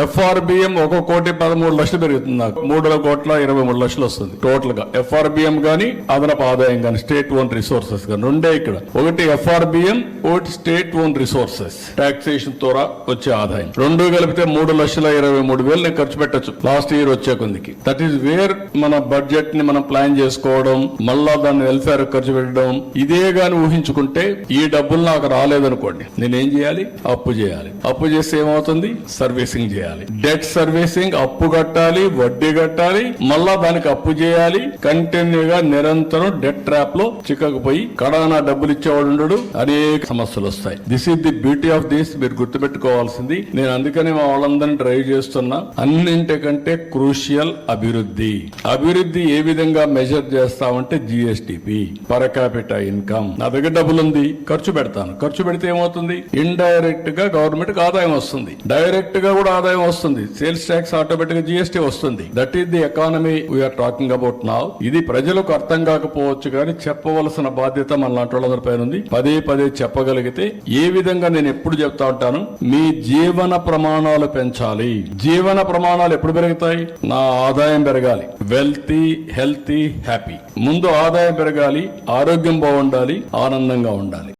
FRBM ఒక కోటి పదమూడు లక్షలు పెరుగుతుంది నాకు. మూడు కోట్ల ఇరవై మూడు లక్షలు వస్తుంది టోటల్గా. ఎఫ్ఆర్బిఎం కానీ అదనపు ఆదాయం కానీ స్టేట్ ఓన్ రిసోర్సెస్ కానీ రెండే ఇక్కడ. ఒకటి ఎఫ్ఆర్బిఎం ఒకటి స్టేట్ ఓన్ రిసోర్సెస్. టాక్సేషన్ ద్వారా వచ్చే ఆదాయం. రెండు కలిపితే మూడు లక్షల ఇరవై మూడు వేలు నేను ఖర్చు పెట్టచ్చు. లాస్ట్ ఇయర్ వచ్చే కొందికి దట్ ఈస్ వేర్ మన బడ్జెట్ని మనం ప్లాన్ చేసుకోవడం మళ్ళా దాన్ని వెల్ఫేర్ ఖర్చు పెట్టడం ఇదే గాని ఊహించుకుంటే ఈ డబ్బులు నాకు రాలేదనుకోండి. నేనేం చేయాలి? అప్పు చేయాలి. అప్పు చేస్తే ఏమవుతుంది? సర్వీసింగ్ చేయాలి. డెట్ సర్వీసింగ్ అప్పు కట్టాలి వడ్డీ కట్టాలి మళ్ళా దానికి అప్పు చేయాలి. కంటిన్యూగా నిరంతరం డెట్ ట్రాప్లో చిక్కకపోయి కడానా డబ్బులు ఇచ్చేవాడు ఉండడు అనేక సమస్యలు వస్తాయి. This is the beauty of this మీరు గుర్తుపెట్టుకోవాల్సింది. నేను అందుకనే మా వాళ్ళందరినీ డ్రైవ్ చేస్తున్నా అన్నింటికంటే క్రూషియల్ అభివృద్ధి. అభివృద్ధి ఏ విధంగా మెజర్ చేస్తామంటే జిఎస్టిపి పర్ క్యాపిటల్ ఇన్కమ్ నా దగ్గర డబ్బులు ఉంది ఖర్చు పెడతాను. ఖర్చు పెడితే ఏమవుతుంది? ఇండైరెక్ట్గా గవర్నమెంట్కి ఆదాయం వస్తుంది. డైరెక్ట్గా కూడా ఆదాయం ఆదాయం వస్తుంది. సేల్స్ ట్యాక్స్ ఆటోమేటిక్గా జిఎస్టీ వస్తుంది. That is the economy we're talking about now ఇది ప్రజలకు అర్థం కాకపోవచ్చు కానీ చెప్పవలసిన బాధ్యత మన లాంటి వాళ్ళందరి పైన ఉంది. పదే పదే చెప్పగలిగితే ఏ విధంగా నేను ఎప్పుడు చెప్తా ఉంటాను? మీ జీవన ప్రమాణాలు పెంచాలి. జీవన ప్రమాణాలు ఎప్పుడు పెరుగుతాయి? నా ఆదాయం పెరగాలి. వెల్తీ హెల్తీ హ్యాపీ ముందు ఆదాయం పెరగాలి ఆరోగ్యం బాగుండాలి ఆనందంగా ఉండాలి.